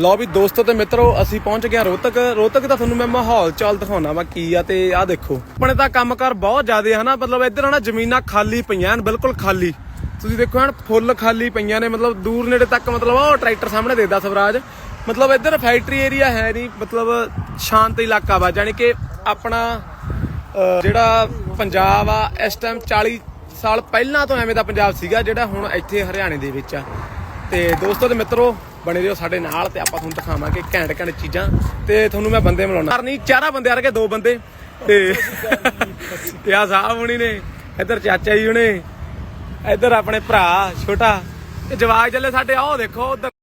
ਲਓ ਵੀ ਦੋਸਤੋ ਤੇ ਮਿੱਤਰੋ, ਅਸੀਂ ਪਹੁੰਚ ਗਏ ਹਾਂ ਰੋਹਤਕ। ਰੋਹਤਕ ਦਾ ਤੁਹਾਨੂੰ ਮੈਂ ਮਾਹੌਲ ਚਾਲ ਦਿਖਾਉਣਾ ਵਾ ਕੀ ਆ ਤੇ ਆਹ ਦੇਖੋ। ਆਪਣੇ ਤਾਂ ਕੰਮਕਾਰ ਬਹੁਤ ਜ਼ਿਆਦੇ ਹਨਾ, ਮਤਲਬ ਇੱਧਰ ਹਨਾ ਜ਼ਮੀਨਾਂ ਖਾਲੀ ਪਈਆਂ ਹਨ, ਬਿਲਕੁਲ ਖਾਲੀ। ਤੁਸੀਂ ਦੇਖੋ ਹਣ, ਫੁੱਲ ਖਾਲੀ ਪਈਆਂ ਨੇ, ਮਤਲਬ ਦੂਰ ਨੇੜੇ ਤੱਕ ਮਤਲਬ ਉਹ ਟਰੈਕਟਰ ਸਾਹਮਣੇ ਦੇਦਾ ਸਵਰਾਜ। ਮਤਲਬ ਇੱਧਰ ਫੈਕਟਰੀ ਏਰੀਆ ਹੈ ਨਹੀਂ, ਮਤਲਬ ਸ਼ਾਂਤ ਇਲਾਕਾ ਵਾ, ਜਾਣੀ ਕਿ ਆਪਣਾ ਜਿਹੜਾ ਪੰਜਾਬ ਆ, ਇਸ ਟਾਈਮ 40 ਸਾਲ ਪਹਿਲਾਂ ਤੋਂ ਐਵੇਂ ਦਾ ਪੰਜਾਬ ਸੀਗਾ, ਜਿਹੜਾ ਹੁਣ ਇੱਥੇ ਹਰਿਆਣੇ ਦੇ ਵਿੱਚ ਆ। ਤੇ ਦੋਸਤੋ ਤੇ ਮਿੱਤਰੋ ਬਣੇ ਰਹੋ ਸਾਡੇ ਨਾਲ ਤੇ ਆਪਾਂ ਤੁਹਾਨੂੰ ਦਿਖਾਵਾਂਗੇ ਘੈਂਟ ਘੈਂਟ ਚੀਜ਼ਾਂ ਤੇ ਤੁਹਾਨੂੰ ਮੈਂ ਬੰਦੇ ਮਿਲਾਉਣਾ। ਨਹੀਂ, ਚਾਰਾਂ ਬੰਦੇ ਆ ਕੇ ਦੋ ਬੰਦੇ। ਤੇ ਤੇ ਆ ਸਾਹਿਬ ਹੁਣੀ ਨੇ, ਇੱਧਰ ਚਾਚਾ ਜੀ ਹੁਣੇ, ਇੱਧਰ ਆਪਣੇ ਭਰਾ ਛੋਟਾ। ਤੇ ਜਵਾਕ ਚੱਲੇ ਸਾਡੇ, ਆਹ ਦੇਖੋ, ਉਧਰ